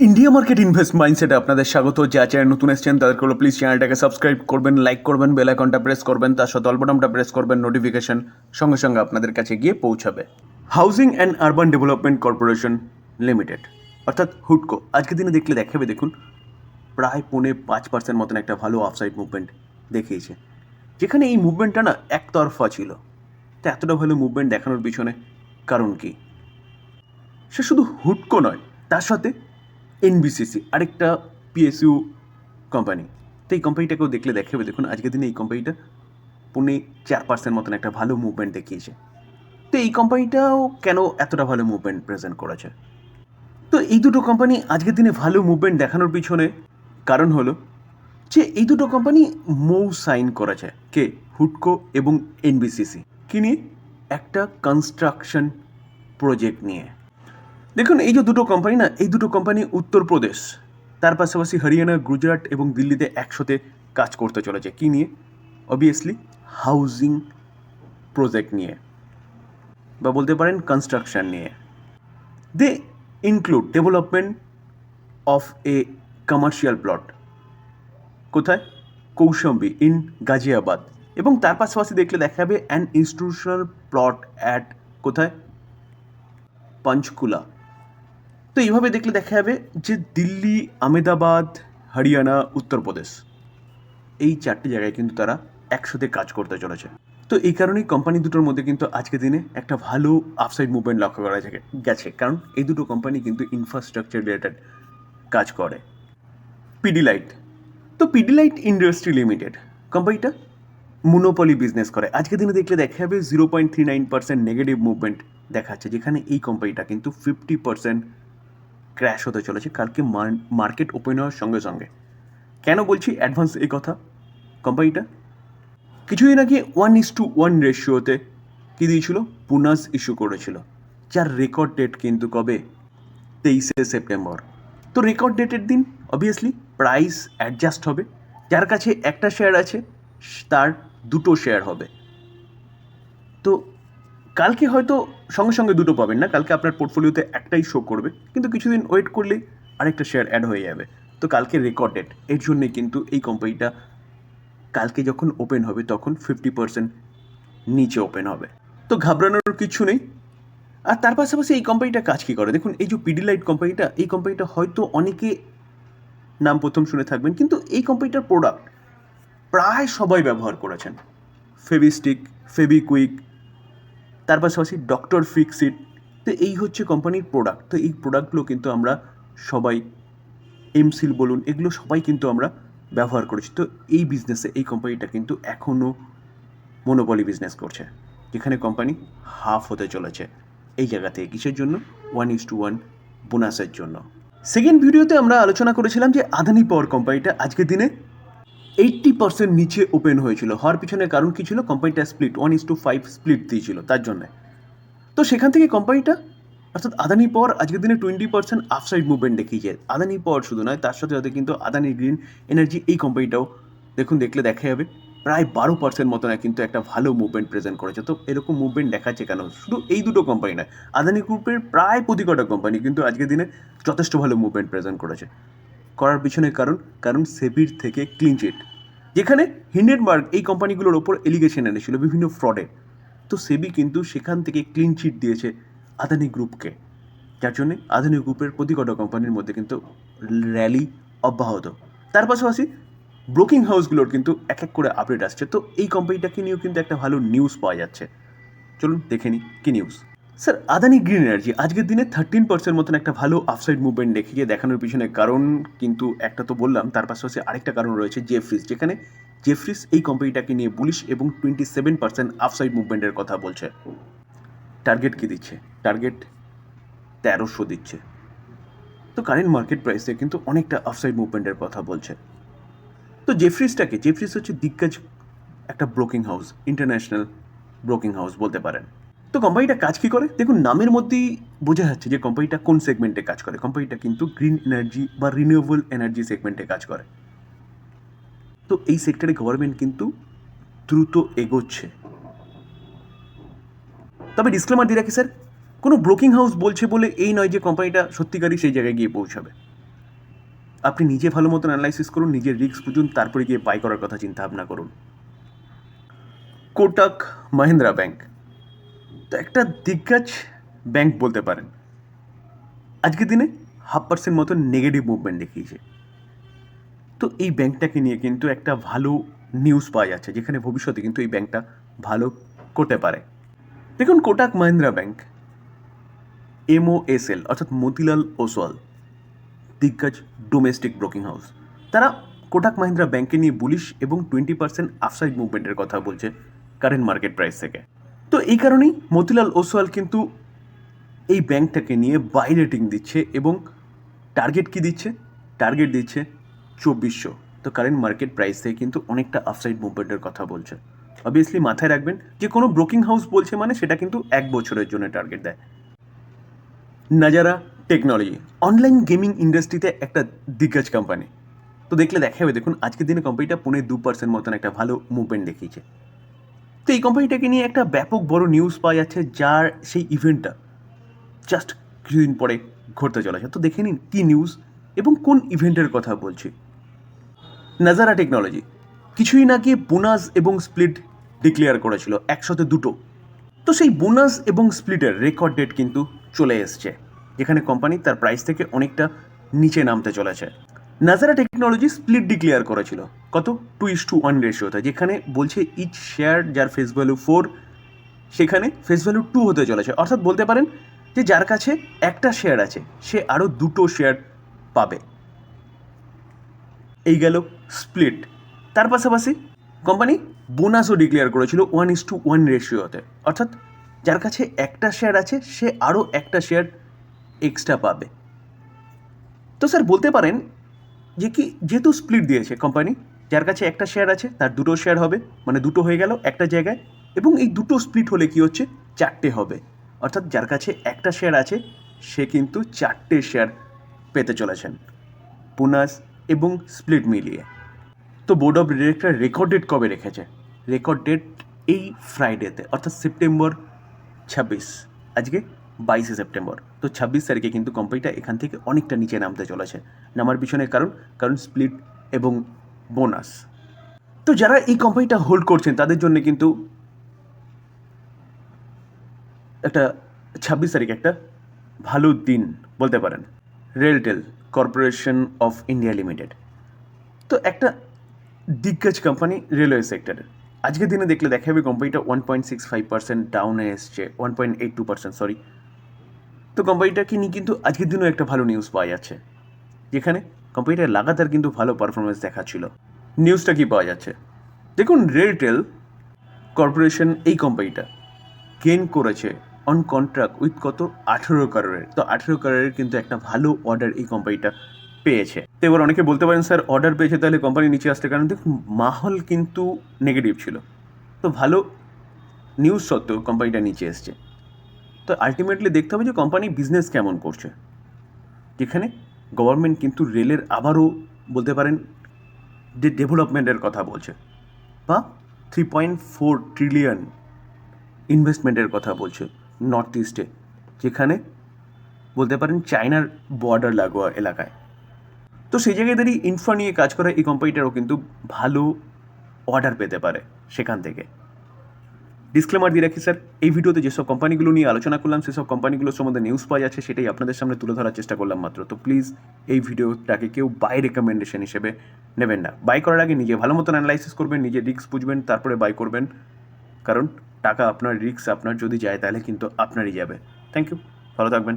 India market invest মাইন্ডসেটে আপনাদের স্বাগত। যা চ্যানেল নতুন এসেছেন, তাদেরকে হলো প্লিজ চ্যানেলটাকে সাবস্ক্রাইব করবেন লাইক করবেন বেল আইকনটা প্রেস করবেন, তার সাথে অল্পটামটা প্রেস করবেন নোটিফিকেশন সঙ্গে সঙ্গে আপনাদের কাছে গিয়ে পৌঁছাবে। Housing and urban development corporation limited অর্থাৎ হুডকো। আজকের দিনে দেখলে দেখাবে, দেখুন, প্রায় পৌনে পাঁচ পার্সেন্ট মতন একটা ভালো আফসাইড মুভমেন্ট দেখিয়েছে। যেখানে এই মুভমেন্টটা না একতরফা ছিল। তো এতটা ভালো মুভমেন্ট দেখানোর পিছনে কারণ কি? সে শুধু হুটকো নয়, তার সাথে এনবিসিসি আরেকটা পিএসইউ কোম্পানি তো এই কোম্পানিটাকেও দেখলে দেখাবে দেখুন, আজকের দিনে এই কোম্পানিটা পুনে চার পার্সেন্ট মতন একটা ভালো মুভমেন্ট দেখিয়েছে। তো এই কোম্পানিটাও কেন এতটা ভালো মুভমেন্ট প্রেজেন্ট করেছে? তো এই দুটো কোম্পানি আজকের দিনে ভালো মুভমেন্ট দেখানোর পিছনে কারণ হলো যে এই দুটো কোম্পানি মৌ সাইন করেছে কে? হুডকো এবং এনবিসিসি কি নিয়ে? একটা কনস্ট্রাকশন প্রজেক্ট নিয়ে। দেখুন, এই যে দুটো কোম্পানি না, এই দুটো কোম্পানি উত্তরপ্রদেশ, তার পাশাপাশি হরিয়ানা, গুজরাট এবং দিল্লিতে একসাথে কাজ করতে চলেছে। কী নিয়ে? অবভিয়াসলি হাউজিং প্রজেক্ট নিয়ে, বা বলতে পারেন কনস্ট্রাকশন নিয়ে। They include development of a commercial plot কোথায়? কৌশম্বী ইন গাজিয়াবাদ। এবং তার পাশাপাশি দেখলে দেখা যাবে অ্যান ইনস্টিটিউশনাল প্লট অ্যাট কোথায়? পঞ্চকুলা। তো এইভাবে দেখলে দেখা যাবে যে দিল্লি, আমেদাবাদ, হরিয়ানা, উত্তরপ্রদেশ এই চারটি জায়গায় কিন্তু তারা একসাথে কাজ করতে চলেছে। তো এই কারণেই কোম্পানি দুটোর মধ্যে কিন্তু আজকের দিনে একটা ভালো আপসাইড মুভমেন্ট লক্ষ্য করা গেছে। কারণ এই দুটো কোম্পানি কিন্তু ইনফ্রাস্ট্রাকচার রিলেটেড কাজ করে। পিডিলাইট তো পিডিলাইট ইন্ডাস্ট্রি লিমিটেড কোম্পানিটা মুনোপলি বিজনেস করে। আজকের দিনে দেখলে দেখা যাবে zero point three nine percent negative movement দেখাচ্ছে, যেখানে এই কোম্পানিটা কিন্তু ফিফটি পার্সেন্ট ক্র্যাশ হতে চলেছে কালকে মার্কেট ওপেন হওয়ার সঙ্গে সঙ্গে। কেন বলছি অ্যাডভান্স এই কথা? কোম্পানিটা? কিছুদিন আগে ওয়ান ইস টু ওয়ান রেশিওতে কী দিয়েছিল? বোনাস ইস্যু করেছিল। যার রেকর্ড ডেট কিন্তু কবে? তেইশে সেপ্টেম্বর। তো রেকর্ড ডেটের দিন অবভিয়াসলি প্রাইস অ্যাডজাস্ট হবে। যার কাছে একটা শেয়ার আছে, তার দুটো শেয়ার হবে। তো কালকে হয়তো সঙ্গে সঙ্গে দুটো পাবেন না। কালকে আপনার পোর্টফোলিওতে একটাই শো করবে। কিন্তু কিছুদিন ওয়েট করলেই আরেকটা শেয়ার অ্যাড হয়ে যাবে। তো কালকে রেকর্ড ডেট এর জন্যে কিন্তু এই কোম্পানিটা কালকে যখন ওপেন হবে, তখন ফিফটি পার্সেন্ট নিচে ওপেন হবে। তো ঘাবড়ানোর কিছু নেই। আর তার পাশাপাশি এই কোম্পানিটা কাজ কী করে? দেখুন, এই যে পিডিলাইট কোম্পানিটা এই কোম্পানিটা হয়তো অনেকে নাম প্রথম শুনে থাকবেন, কিন্তু এই কোম্পানিটার প্রোডাক্ট প্রায় সবাই ব্যবহার করেছেন। ফেভিস্টিক ফেভিকুইক তার পাশাপাশি ডক্টর ফিক্সিট তো এই হচ্ছে কোম্পানির প্রোডাক্ট তো এই প্রোডাক্টগুলো কিন্তু আমরা সবাই এমসিল বলুন, এগুলো সবাই কিন্তু আমরা ব্যবহার করেছি। তো এই বিজনেসে এই কোম্পানিটা কিন্তু এখনও মনোপলি বিজনেস করছে। যেখানে কোম্পানি হাফ হতে চলেছে এই জায়গা থেকে কিসের জন্য? ওয়ান ইস টু ওয়ান বোনাসের জন্য। সেকেন্ড ভিডিওতে আমরা আলোচনা করেছিলাম যে আদানি পাওয়ার কোম্পানিটা আজকের দিনে এইট্টি পার্সেন্ট নিচে ওপেন হয়েছিল। হওয়ার পিছনে কারণ কী ছিল? কোম্পানিটা split one is to five split দিয়েছিল তার জন্যে। তো সেখান থেকে কোম্পানিটা অর্থাৎ আদানি পাওয়ার আজকের দিনে টোয়েন্টি পার্সেন্ট আফসাইড মুভমেন্ট দেখিয়েছে। আদানি পাওয়ার শুধু নয়, তার সাথে সাথে কিন্তু আদানি গ্রিন এনার্জি এই কোম্পানিটাও দেখুন, দেখলে দেখা যাবে, প্রায় বারো পার্সেন্ট মতন কিন্তু একটা ভালো মুভমেন্ট প্রেজেন্ট করেছে। তো এরকম মুভমেন্ট দেখাচ্ছে কেন? শুধু এই দুটো কোম্পানি নয় আদানি গ্রুপের প্রায় প্রতি কটা কোম্পানি কিন্তু আজকের দিনে যথেষ্ট ভালো মুভমেন্ট প্রেজেন্ট করেছে। করার পিছনে কারণ কারণ সেবির থেকে ক্লিন চিট যেখানে হিন্ডেনবার্গ এই কোম্পানিগুলোর ওপর এলিগেশন এনেছিল, বিভিন্ন ফ্রডে তো সেবি কিন্তু সেখান থেকে ক্লিন চিট দিয়েছে আদানি গ্রুপকে। যার জন্যে আদানি গ্রুপের প্রতি কটা কোম্পানির মধ্যে কিন্তু র্যালি অব্যাহত। তার পাশাপাশি ব্রোকিং হাউসগুলোর কিন্তু এক এক করে আপডেট আসছে। তো এই কোম্পানিটাকে নিয়েও কিন্তু একটা ভালো নিউজ পাওয়া যাচ্ছে। চলুন দেখে নিই কী news sir, Adani green energy আজকের দিনে থার্টিন পার্সেন্ট মতন একটা ভালো আফসাইড মুভমেন্ট দেখিয়ে দেখানোর পিছনে কারণ কিন্তু একটা তো বললাম, তার পাশাপাশি আরেকটা কারণ রয়েছে জেফ্রিস যেখানে জেফ্রিস এই কোম্পানিটাকে নিয়ে বুলিশ এবং টোয়েন্টি সেভেন পার্সেন্ট আফসাইড মুভমেন্টের কথা বলছে। টার্গেট কী দিচ্ছে? টার্গেট তেরোশো দিচ্ছে। তো কারেন্ট মার্কেট প্রাইসে কিন্তু অনেকটা আফসাইড মুভমেন্টের কথা বলছে। তো জেফ্রিসটাকে জেফ্রিস হচ্ছে দিগ্গজ একটা broking house international broking house বলতে পারেন। তো কোম্পানিটা কাজ কী করে? দেখুন, নামের মধ্যেই বোঝা যাচ্ছে যে কোম্পানিটা কোন সেগমেন্টে কাজ করে। কোম্পানিটা কিন্তু গ্রিন এনার্জি বা রিনিউয়েবল এনার্জি সেগমেন্টে কাজ করে। তো এই সেক্টরে গভর্নমেন্ট কিন্তু দ্রুত এগোচ্ছে। তবে ডিসক্লেমার দিয়ে রাখি স্যার কোনো ব্রোকিং হাউস বলছে বলে এই নয় যে কোম্পানিটা সত্যিকারই সেই জায়গায় গিয়ে পৌঁছাবে। আপনি নিজে ভালো মতন অ্যানালাইসিস করুন, নিজের রিস্ক বুঝুন, তারপরে গিয়ে বাই করার কথা চিন্তা ভাবনা করুন। কোটাক মাহিন্দ্রা ব্যাংক একটা দিগ্গজ ব্যাংক বলতে পারেন। আজকের দিনে হাফ পার্সেন্ট মতো নেগেটিভ মুভমেন্ট দেখিয়েছে। তো এই ব্যাংকটাকে নিয়ে কিন্তু একটা ভালো নিউজ পাওয়া যাচ্ছে, যেখানে ভবিষ্যতে কিন্তু এই ব্যাংকটা ভালো করতে পারে। দেখুন কোটাক মাহিন্দ্রা ব্যাংক এমওএসএল অর্থাৎ মতিলাল ওসওয়াল, দিগ্গজ ডোমেস্টিক ব্রোকিং হাউস তারা কোটাক মাহিন্দ্রা ব্যাংকে নিয়ে বুলিশ এবং টোয়েন্টি পার্সেন্ট আফসাইড মুভমেন্টের কথা বলছে কারেন্ট মার্কেট প্রাইস থেকে। তো এই কারণেই মতিলাল ওসওয়াল কিন্তু এই ব্যাংকটাকে নিয়ে বাই রেটিং দিচ্ছে এবং টার্গেট কি দিচ্ছে? টার্গেট দিচ্ছে চব্বিশশো। তো কারেন্ট মার্কেট প্রাইস থেকে কিন্তু অনেকটা আফসাইড মুভমেন্টের কথা বলছে। অবভিয়াসলি মাথায় রাখবেন, যে কোনো ব্রোকিং হাউস বলছে মানে সেটা কিন্তু এক বছরের জন্য টার্গেট দেয়। নাজারা টেকনোলজি, অনলাইন গেমিং ইন্ডাস্ট্রিতে একটা দিগ্গজ কোম্পানি তো দেখলে দেখা যাবে দেখুন আজকের দিনে কোম্পানিটা পৌনে দু পার্সেন্ট মতন একটা ভালো মুভমেন্ট দেখিয়েছে। তো এই কোম্পানিটাকে নিয়ে একটা ব্যাপক বড় নিউজ পাওয়া যাচ্ছে, যার সেই ইভেন্টটা জাস্ট কিছুদিন পরে ঘটতে চলেছে। তো দেখে নিন কী নিউজ এবং কোন ইভেন্টের কথা বলছি। নাজারা টেকনোলজি কিছুই না গিয়ে বোনাস এবং স্প্লিট ডিক্লেয়ার করেছিল, একসাথে দুটো। তো সেই বোনাস এবং স্প্লিটের রেকর্ড ডেট কিন্তু চলে এসছে। যেখানে কোম্পানি তার প্রাইস থেকে অনেকটা নিচে নামতে চলেছে। নাজারা টেকনোলজি স্প্লিট ডিক্লেয়ার করেছিল। কত? টু ইস টু ওয়ান রেশিওতে যেখানে বলছে ইচ শেয়ার যার ফেস ভ্যালু ফোর সেখানে ফেস ভ্যালু টু হতে চলেছে। অর্থাৎ বলতে পারেন যে যার কাছে একটা শেয়ার আছে, সে আরও দুটো শেয়ার পাবে। এই গেল স্প্লিট তার পাশাপাশি কোম্পানি বোনাসও ডিক্লেয়ার করেছিল ওয়ান ইস টু ওয়ান রেশিওতে অর্থাৎ যার কাছে একটা শেয়ার আছে, সে আরও একটা শেয়ার এক্সট্রা পাবে। তো স্যার বলতে পারেন যে কি, যেহেতু স্প্লিট দিয়েছে কোম্পানি যার কাছে একটা শেয়ার আছে, তার দুটো শেয়ার হবে মানে দুটো হয়ে গেল একটা জায়গায়, এবং এই দুটো স্প্লিট হলে কি হচ্ছে? চারটে হবে। অর্থাৎ যার কাছে একটা শেয়ার আছে, সে কিন্তু চারটে শেয়ার পেতে চলেছেন। বোনাস এবং স্প্লিট মিলিয়ে। তো board of director record date কবে রেখেছে? রেকর্ড ডেট এই ফ্রাইডেতে অর্থাৎ সেপ্টেম্বর ছাব্বিশ। আজকে বাইশে সেপ্টেম্বর তো ছাব্বিশ তারিখে কিন্তু কোম্পানিটা এখান থেকে অনেকটা নিচে নামতে চলেছে। নামার পিছনে কারণ কারণ স্প্লিট এবং বোনাস। তো যারা এই কোম্পানিটা হোল্ড করছেন, তাদের জন্য কিন্তু একটা ছাব্বিশ তারিখ একটা ভালো দিন বলতে পারেন। RailTel corporation of India limited. তো একটা দিগ্গজ কোম্পানি রেলওয়ে সেক্টরের আজকের দিনে দেখলে দেখা যাবে কোম্পানিটা one point six five percent ডাউনে এসছে one point eight two percent sorry তো কোম্পানিটাকে নিয়ে কিন্তু আজকের দিনেও একটা ভালো নিউজ পাওয়া যাচ্ছে। যেখানে কোম্পানিটা লাগাতার কিন্তু ভালো পারফরমেন্স দেখাচ্ছিল। নিউজটা কি পাওয়া যাচ্ছে? দেখুন রেলটেল কর্পোরেশন এই কোম্পানিটা গেন করেছে অন কন্ট্রাক্ট উইথ কত? আঠেরো কারোরের তো আঠেরো কারোরের কিন্তু একটা ভালো অর্ডার এই কোম্পানিটা পেয়েছে। তো এবার অনেকে বলতে পারেন, স্যার অর্ডার পেয়েছে তাহলে কোম্পানি নিচে আসতে। কারণ দেখুন, মাহল কিন্তু নেগেটিভ ছিল। তো ভালো নিউজ সত্ত্বেও কোম্পানিটা নিচে এসছে। তো আলটিমেটলি দেখতে হবে যে কোম্পানি বিজনেস কেমন করছে। যেখানে গভর্নমেন্ট কিন্তু রেলের আবারও বলতে পারেন যে ডেভেলপমেন্টের কথা বলছে বা থ্রি পয়েন্ট ফোর ট্রিলিয়ন ইনভেস্টমেন্টের কথা বলছে নর্থ ইস্টে যেখানে বলতে পারেন চায়নার বর্ডার লাগোয়া এলাকায়। তো সেই জায়গায় দাঁড়িয়ে ইনফ্রা নিয়ে কাজ করা এই কোম্পানিটারও কিন্তু ভালো অর্ডার পেতে পারে সেখান থেকে। ডিসক্লেমার দিয়ে রাখি স্যার এই ভিডিওতে যেসব কোম্পানিগুলো নিয়ে আলোচনা করলাম, সেসব কোম্পানিগুলোর সম্বন্ধে নিউজ পাওয়া যাচ্ছে, সেটাই আপনাদের সামনে তুলে ধরার চেষ্টা করলাম মাত্র। তো প্লিজ এই ভিডিওটাকে কেউ বাই রেকমেন্ডেশন হিসেবে নেবেন না। বাই করার আগে নিজে ভালো মতন অ্যানালাইসিস করবেন, নিজে রিস্ক বুঝবেন, তারপরে বাই করবেন। কারণ টাকা আপনার রিস্ক আপনার যদি যায়, তাহলে কিন্তু আপনারই যাবে। থ্যাংক ইউ ভালো থাকবেন।